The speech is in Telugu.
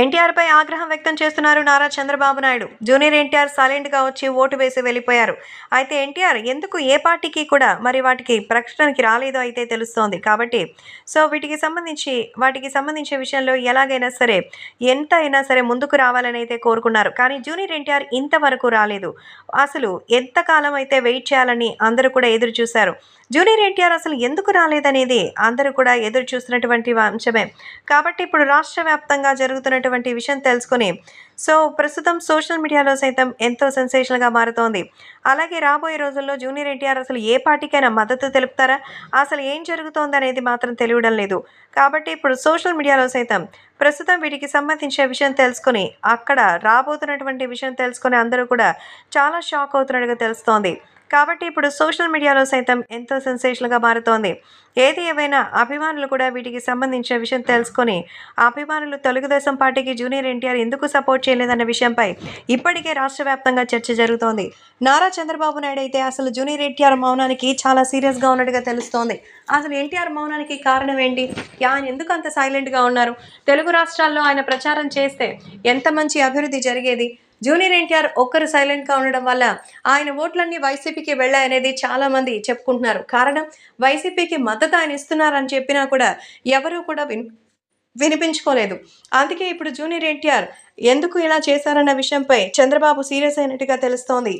ఎన్టీఆర్పై ఆగ్రహం వ్యక్తం చేస్తున్నారు నారా చంద్రబాబు నాయుడు. జూనియర్ ఎన్టీఆర్ సైలెంట్గా వచ్చి ఓటు వేసి వెళ్ళిపోయారు. అయితే ఎన్టీఆర్ ఎందుకు ఏ పార్టీకి కూడా మరి వాటికి ప్రకటనకి రాలేదో అయితే తెలుస్తోంది. కాబట్టి సో వీటికి సంబంధించి వాటికి సంబంధించిన విషయంలో ఎలాగైనా సరే ఎంత అయినా సరే ముందుకు రావాలని అయితే కోరుకున్నారు. కానీ జూనియర్ ఎన్టీఆర్ ఇంతవరకు రాలేదు. అసలు ఎంతకాలం అయితే వెయిట్ చేయాలని అందరూ కూడా ఎదురు చూశారు. జూనియర్ ఎన్టీఆర్ అసలు ఎందుకు రాలేదనేది అందరూ కూడా ఎదురు చూస్తున్నటువంటి అంశమే. కాబట్టి ఇప్పుడు రాష్ట్ర వ్యాప్తంగా జరుగుతున్నటువంటి విషయం తెలుసుకొని సో ప్రస్తుతం సోషల్ మీడియాలో సైతం ఎంతో సెన్సేషన్గా మారుతోంది. అలాగే రాబోయే రోజుల్లో జూనియర్ ఎన్టీఆర్ అసలు ఏ పార్టీకైనా మద్దతు తెలుపుతారా? అసలు ఏం జరుగుతోంది అనేది మాత్రం తెలియడం లేదు. కాబట్టి ఇప్పుడు సోషల్ మీడియాలో సైతం ప్రస్తుతం వీటికి సంబంధించిన విషయం తెలుసుకొని అక్కడ రాబోతున్నటువంటి విషయం తెలుసుకుని అందరూ కూడా చాలా షాక్ అవుతున్నట్టుగా తెలుస్తోంది. కాబట్టి ఇప్పుడు సోషల్ మీడియాలో సైతం ఎంతో సెన్సేషన్గా మారుతోంది. ఏది ఏవైనా అభిమానులు కూడా వీటికి సంబంధించిన విషయం తెలుసుకొని అభిమానులు తెలుగుదేశం పార్టీకి జూనియర్ ఎన్టీఆర్ ఎందుకు సపోర్ట్ చేయలేదన్న విషయంపై ఇప్పటికే రాష్ట్ర వ్యాప్తంగా చర్చ జరుగుతోంది. నారా చంద్రబాబు నాయుడు అయితే అసలు జూనియర్ ఎన్టీఆర్ మౌనానికి చాలా సీరియస్గా ఉన్నట్టుగా తెలుస్తోంది. అసలు ఎన్టీఆర్ మౌనానికి కారణం ఏంటి? ఆయన ఎందుకు అంత సైలెంట్గా ఉన్నారు? తెలుగు తెలుగు రాష్ట్రాల్లో ఆయన ప్రచారం చేస్తే ఎంత మంచి అభివృద్ధి జరిగేది? జూనియర్ ఎన్టీఆర్ ఒక్కరు సైలెంట్గా ఉండడం వల్ల ఆయన ఓట్లన్నీ వైసీపీకి వెళ్ళాయనేది చాలామంది చెప్పుకుంటున్నారు. కారణం వైసీపీకి మద్దతు ఆయన ఇస్తున్నారని చెప్పినా కూడా ఎవరూ కూడా విని వినిపించుకోలేదు. అందుకే ఇప్పుడు జూనియర్ ఎన్టీఆర్ ఎందుకు ఇలా చేశారన్న విషయంపై చంద్రబాబు సీరియస్ అయినట్టుగా తెలుస్తోంది.